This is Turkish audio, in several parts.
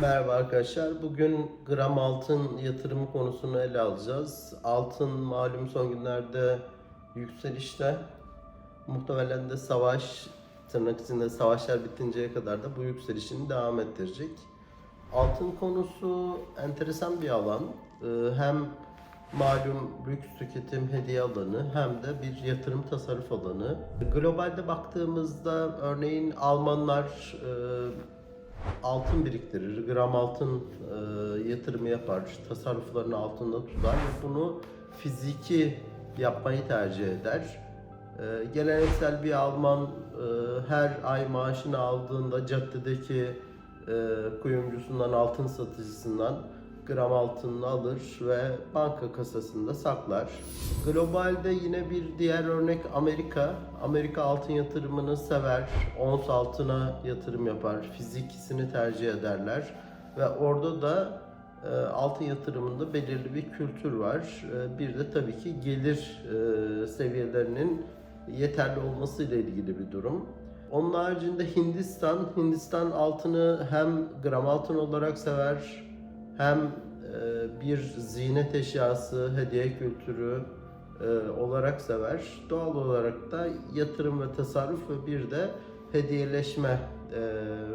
Merhaba arkadaşlar. Bugün gram altın yatırımı konusunu ele alacağız. Altın malum son günlerde yükselişte. Muhtemelen de savaş, tırnak içinde savaşlar bitinceye kadar da bu yükselişini devam ettirecek. Altın konusu enteresan bir alan. Ee, Hem malum lüks tüketim hediye alanı hem de bir yatırım tasarruf alanı. Globalde baktığımızda örneğin Almanlar e, altın biriktirir, gram altın e, yatırımı yapar, tasarruflarını altında tutar ve bunu fiziki yapmayı tercih eder. E, geleneksel bir Alman e, her ay maaşını aldığında caddedeki e, kuyumcusundan, altın satıcısından gram altınını alır ve banka kasasında saklar. Globalde yine bir diğer örnek Amerika. Amerika altın yatırımını sever. Ons altına yatırım yapar. Fizikisini tercih ederler. Ve orada da e, altın yatırımında belirli bir kültür var. E, bir de tabii ki gelir e, seviyelerinin yeterli olması ile ilgili bir durum. Onun haricinde Hindistan, Hindistan altını hem gram altın olarak sever hem e, bir ziynet eşyası, hediye kültürü e, olarak sever. Doğal olarak da yatırım ve tasarruf ve bir de hediyeleşme e,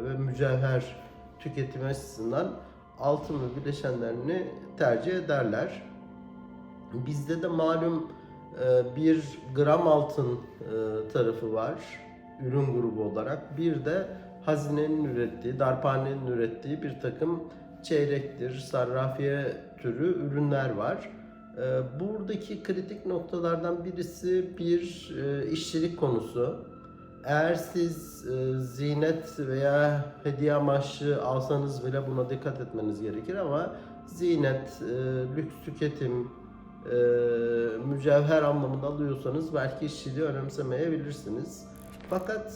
ve mücevher tüketimi açısından altın ve bileşenlerini tercih ederler. Bizde de malum bir gram altın tarafı var ürün grubu olarak. Bir de hazinenin ürettiği, darphanenin ürettiği bir takım çeyrektir, sarrafiye türü ürünler var. E, Buradaki kritik noktalardan birisi bir e, işçilik konusu. Eğer siz e, zinet veya hediye amaçlı alsanız bile buna dikkat etmeniz gerekir ama zinet, e, lüks tüketim, mücevher anlamında alıyorsanız belki işçiliği önemsemeyebilirsiniz. Fakat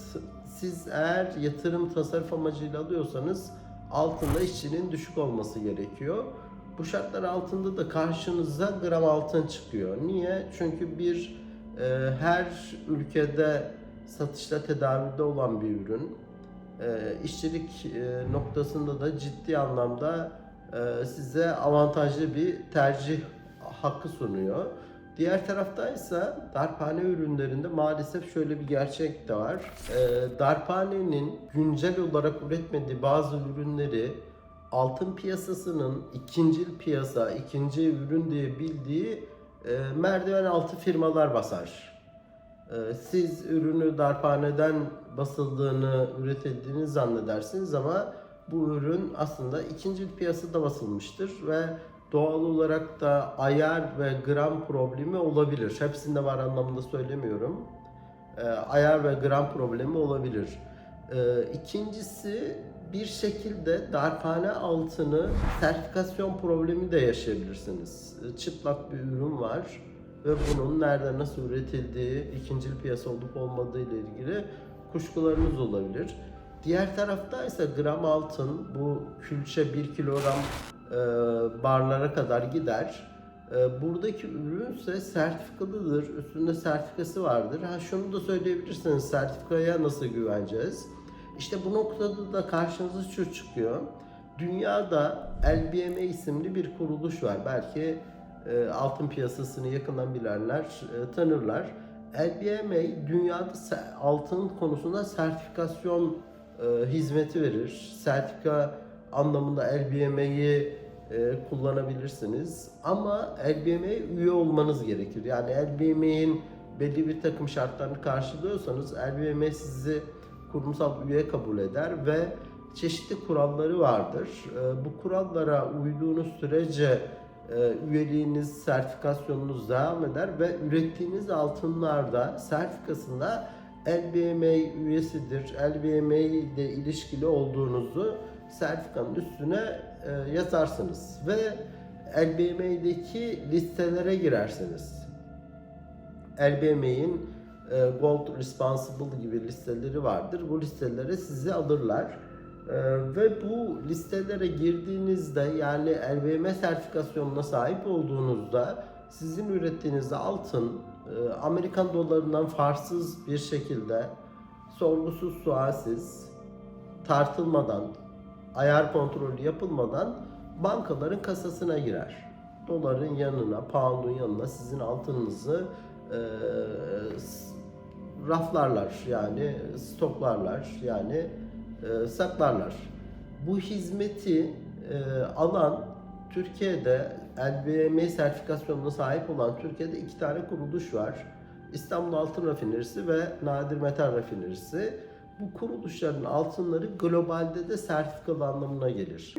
siz eğer yatırım tasarruf amacıyla alıyorsanız altında işçinin düşük olması gerekiyor. Bu şartlar altında da karşınıza gram altın çıkıyor. Niye? Çünkü bir e, her ülkede satışta tedavülde olan bir ürün. E, işçilik e, noktasında da ciddi anlamda e, size avantajlı bir tercih hakkı sunuyor. Diğer tarafta ise darphane ürünlerinde maalesef şöyle bir gerçek de var. E, darphanenin güncel olarak üretmediği bazı ürünleri altın piyasasının ikincil piyasa, ikinci ürün diye bildiği e, merdiven altı firmalar basar. Ee, Siz ürünü darphaneden basıldığını, üretildiğini zannedersiniz ama bu ürün aslında ikinci piyasada basılmıştır ve doğal olarak da ayar ve gram problemi olabilir. Hepsinde var anlamında söylemiyorum. Ee, Ayar ve gram problemi olabilir. Ee, İkincisi bir şekilde darphane altını sertifikasyon problemi de yaşayabilirsiniz. Ee, Çıplak bir ürün var ve bunun nerede nasıl üretildiği, ikincil piyasa olup olmadığı ile ilgili kuşkularınız olabilir. Diğer tarafta ise gram altın bu külçe 1 kilogram e, barlara kadar gider. E, buradaki ürün ise sertifikalıdır. Üstünde sertifikası vardır. Ha şunu da söyleyebilirsiniz. Sertifikaya nasıl güveneceğiz? İşte bu noktada da karşınıza şu çıkıyor. Dünyada LBMA isimli bir kuruluş var. Belki e, altın piyasasını yakından bilenler e, tanırlar. LBMA dünyada altın konusunda sertifikasyon e, hizmeti verir. Sertifika anlamında LBMA'yı e, kullanabilirsiniz. Ama LBMA'ye üye olmanız gerekir. Yani LBMA'nin belli bir takım şartlarını karşılıyorsanız LBMA sizi kurumsal üye kabul eder ve çeşitli kuralları vardır. E, bu kurallara uyduğunuz sürece e, üyeliğiniz, sertifikasyonunuz devam eder ve ürettiğiniz altınlarda sertifikasında LBMA üyesidir, LBMA ile ilişkili olduğunuzu sertifikanın üstüne e, yazarsınız ve LBMA'deki listelere girersiniz. LBMA'in e, Gold Responsible gibi listeleri vardır. Bu listelere sizi alırlar. E, ve bu listelere girdiğinizde yani LBM sertifikasyonuna sahip olduğunuzda sizin ürettiğiniz altın e, Amerikan dolarından farsız bir şekilde sorgusuz sualsiz tartılmadan ayar kontrolü yapılmadan bankaların kasasına girer. Doların yanına, pound'un yanına sizin altınınızı e, raflarlar yani stoklarlar yani e, saklarlar. Bu hizmeti e, alan Türkiye'de LBM sertifikasyonuna sahip olan Türkiye'de iki tane kuruluş var. İstanbul Altın Rafinerisi ve Nadir Metal Rafinerisi. Bu kuruluşların altınları globalde de sertifikalı anlamına gelir.